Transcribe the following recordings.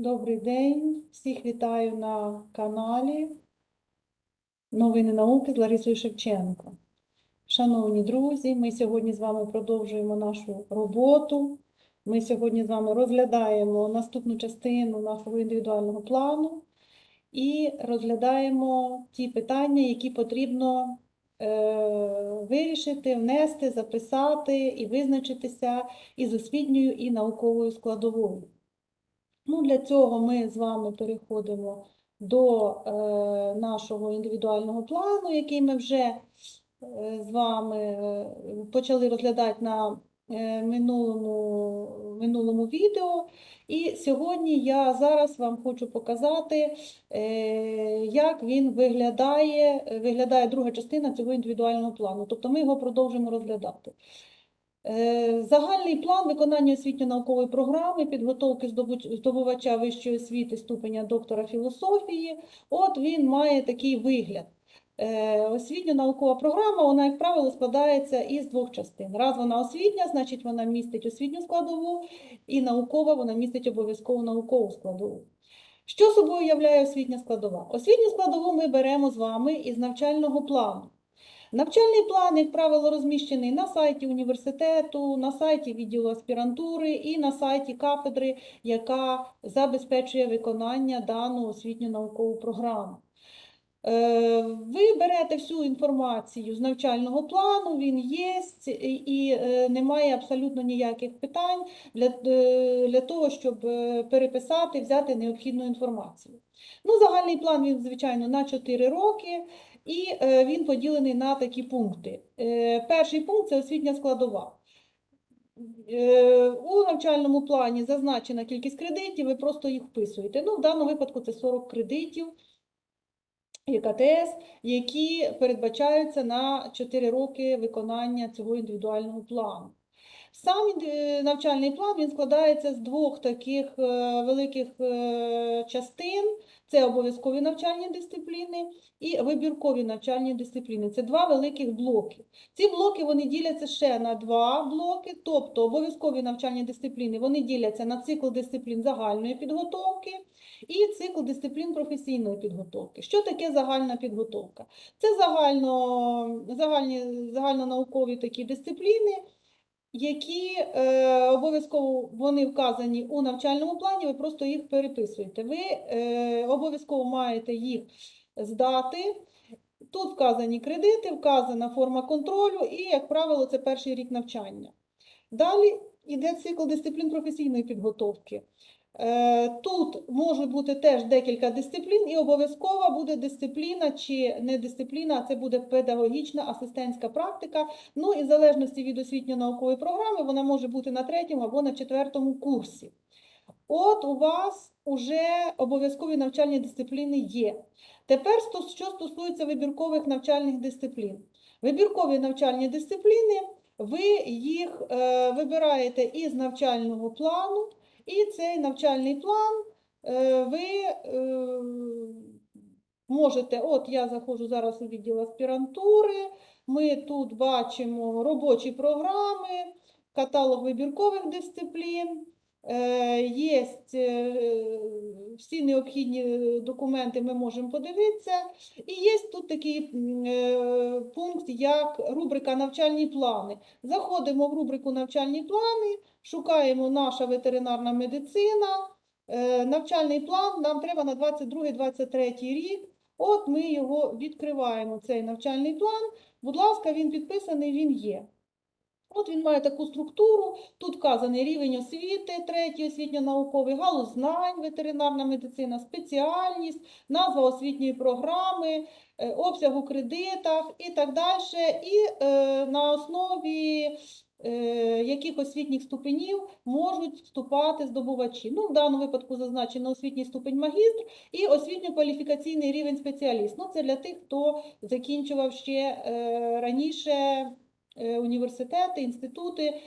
Добрий день, всіх вітаю на каналі Новини науки з Ларисою Шевченко. Шановні друзі, ми сьогодні з вами продовжуємо нашу роботу. Ми сьогодні з вами розглядаємо наступну частину нашого індивідуального плану і розглядаємо ті питання, які потрібно е, вирішити, внести, записати і визначитися із освітньою і науковою складовою. Ну, для цього ми з вами переходимо до е, нашого індивідуального плану, який ми вже е, з вами е, почали розглядати на е, минулому, минулому відео. І сьогодні я зараз вам хочу показати, як він виглядає, виглядає друга частина цього індивідуального плану. Тобто ми його продовжимо розглядати. Е, Загальний план виконання освітньо-наукової програми підготовки здобувача вищої освіти ступеня доктора філософії. От він має такий вигляд. Е, Освітньо-наукова програма, вона, як правило, складається із двох частин. Раз вона освітня, значить вона містить освітню складову, і наукова вона містить обов'язково наукову складову. Що собою являє освітня складова? Освітню складову ми беремо з вами із навчального плану. Навчальний план, як правило, розміщений на сайті університету, на сайті відділу аспірантури і на сайті кафедри, яка забезпечує виконання дану освітньо-наукову програму. Е, Ви берете всю інформацію з навчального плану, він є, і е, немає абсолютно ніяких питань для, е, для того, щоб переписати, взяти необхідну інформацію. Ну, загальний план він, звичайно, на 4 роки. І е, він поділений на такі пункти. Е, Перший пункт це освітня складова. Е, У навчальному плані зазначена кількість кредитів, ви просто їх вписуєте. Ну, в даному випадку це 40 кредитів ЄКТС, які передбачаються на 4 роки виконання цього індивідуального плану. Сам навчальний план він складається з двох таких е, великих е, частин. Це обов'язкові навчальні дисципліни і вибіркові навчальні дисципліни. Це два великих блоки. Ці блоки вони діляться ще на два блоки, тобто обов'язкові навчальні дисципліни вони діляться на цикл дисциплін загальної підготовки і цикл дисциплін професійної підготовки. Що таке загальна підготовка? Це загально, загальні, загальнонаукові такі дисципліни, які е, обов'язково вони вказані у навчальному плані, ви просто їх переписуєте. Ви е, обов'язково маєте їх здати. Тут вказані кредити, вказана форма контролю і, як правило, це перший рік навчання. Далі йде цикл дисциплін професійної підготовки. Е, Тут може бути теж декілька дисциплін, і обов'язкова буде дисципліна чи не дисципліна, а це буде педагогічна асистентська практика. Ну і в залежності від освітньо-наукової програми вона може бути на третьому або на четвертому курсі. От у вас вже обов'язкові навчальні дисципліни є. Тепер що стосується вибіркових навчальних дисциплін. Вибіркові навчальні дисципліни, ви їх е, вибираєте із навчального плану, і цей навчальний план е, ви е, можете, от я заходжу зараз у відділ аспірантури, ми тут бачимо робочі програми, каталог вибіркових дисциплін. Е, Є всі необхідні е, документи, ми можемо подивитися. І є тут такий е, пункт, як рубрика навчальні плани. Заходимо в рубрику навчальні плани, шукаємо наша ветеринарна медицина. Е, Навчальний план нам треба на 22-23 рік. От ми його відкриваємо, цей навчальний план. Будь ласка, він підписаний, він є. От він має таку структуру. Тут вказаний рівень освіти, третій освітньо-науковий, галузь знань, ветеринарна медицина, спеціальність, назва освітньої програми, е, обсяг у кредитах і так далі. І е, на основі е, яких освітніх ступенів можуть вступати здобувачі. Ну, в даному випадку зазначено освітній ступень магістр і освітньо-кваліфікаційний рівень спеціаліст. Ну, це для тих, хто закінчував ще е, раніше університети, інститути е,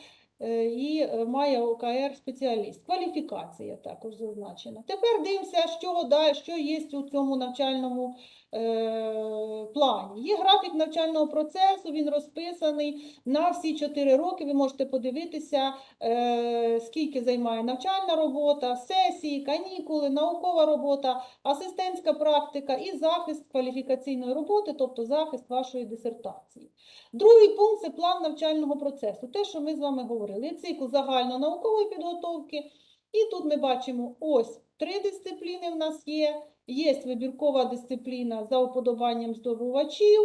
і е, має ОКР спеціаліст. Кваліфікація також зазначена. Тепер дивимося, що, да, що є у цьому навчальному е, плані. Є графік навчального процесу, він розписаний на всі 4 роки. Ви можете подивитися, е, скільки займає навчальна робота, сесії, канікули, наукова робота, асистентська практика і захист кваліфікаційної роботи, тобто захист вашої дисертації. Другий пункт це план навчального процесу. Те, що ми з вами говорили, Є цикл загальнонаукової підготовки. І тут ми бачимо ось три дисципліни в нас є. Є вибіркова дисципліна за уподобанням здобувачів,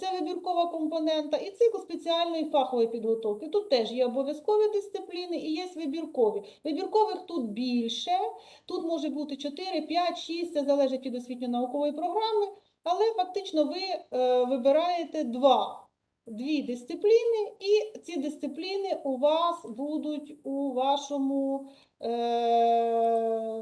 це вибіркова компонента, і цикл спеціальної фахової підготовки. Тут теж є обов'язкові дисципліни і є вибіркові. Вибіркових тут більше, тут може бути 4, 5, 6, це залежить від освітньо-наукової програми, але фактично ви е, вибираєте два. Дві дисципліни, і ці дисципліни у вас будуть у вашому е,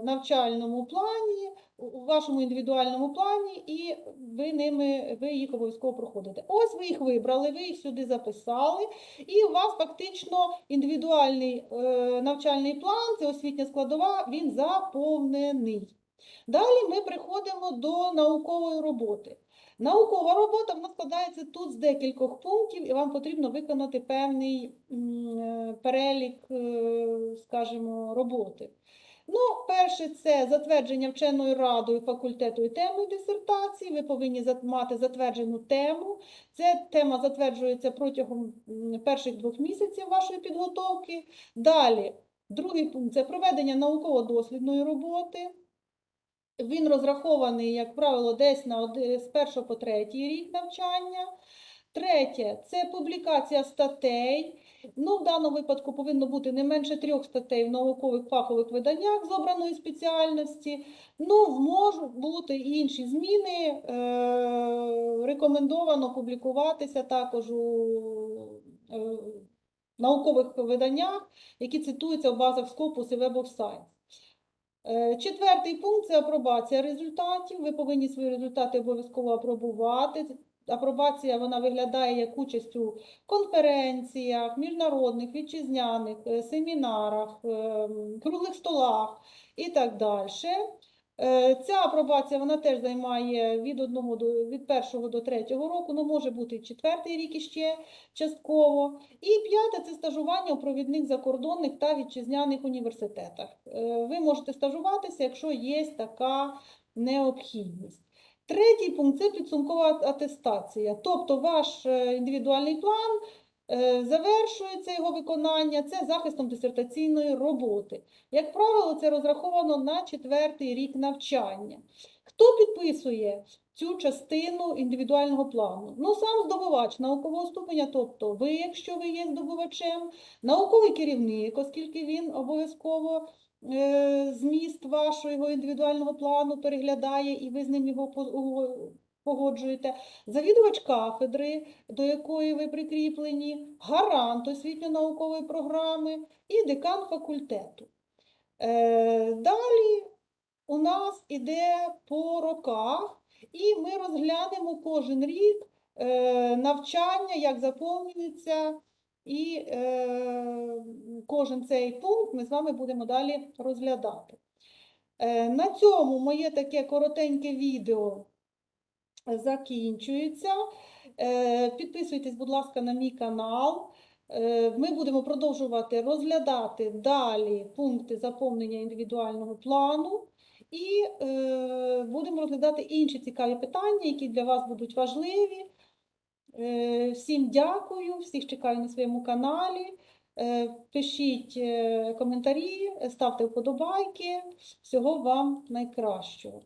навчальному плані, у- вашому індивідуальному плані, і ви ними ви їх обов'язково проходите. Ось ви їх вибрали, ви їх сюди записали, і у вас фактично індивідуальний е, навчальний план, це освітня складова, він заповнений. Далі ми приходимо до наукової роботи. Наукова робота вона складається тут з декількох пунктів, і вам потрібно виконати певний е, перелік, е, скажімо, роботи. Ну, перше, це затвердження вченою радою факультету і темою дисертації. Ви повинні мати затверджену тему. Ця тема затверджується протягом перших двох місяців вашої підготовки. Далі, другий пункт це проведення науково-дослідної роботи. Він розрахований, як правило, десь на з першого по третій рік навчання. Третє це публікація статей. Ну, в даному випадку повинно бути не менше трьох статей в наукових фахових виданнях з обраної спеціальності. Ну, можуть бути інші зміни. Е, рекомендовано публікуватися також у е, наукових виданнях, які цитуються в базах Scopus і Web of Science. Е, Четвертий пункт це апробація результатів. Ви повинні свої результати обов'язково апробувати. Апробація вона виглядає як участь у конференціях, міжнародних, вітчизняних, е, семінарах, е, круглих столах і так далі. Е, Ця апробація вона теж займає від одного до від першого до третього року, ну може бути і четвертий рік іще частково. І п'яте це стажування у провідних закордонних та вітчизняних університетах. Е, Ви можете стажуватися, якщо є така необхідність. Третій пункт це підсумкова атестація. Тобто ваш е, індивідуальний план завершується його виконання, це захистом дисертаційної роботи. Як правило, це розраховано на четвертий рік навчання. Хто підписує цю частину індивідуального плану? Ну, сам здобувач наукового ступеня, тобто ви, якщо ви є здобувачем, науковий керівник, оскільки він обов'язково е, зміст вашого індивідуального плану переглядає і ви з ним його погоджуєте, завідувач кафедри, до якої ви прикріплені, гарант освітньо-наукової програми і декан факультету. Е, Далі у нас іде по роках, і ми розглянемо кожен рік е, навчання, як заповнюється, і е, кожен цей пункт ми з вами будемо далі розглядати. На цьому моє таке коротеньке відео закінчується. Е, Підписуйтесь, будь ласка, на мій канал. Е, Ми будемо продовжувати розглядати далі пункти заповнення індивідуального плану і е, будемо розглядати інші цікаві питання, які для вас будуть важливі. Всім дякую, всіх чекаю на своєму каналі. Пишіть коментарі, ставте вподобайки. Всього вам найкращого.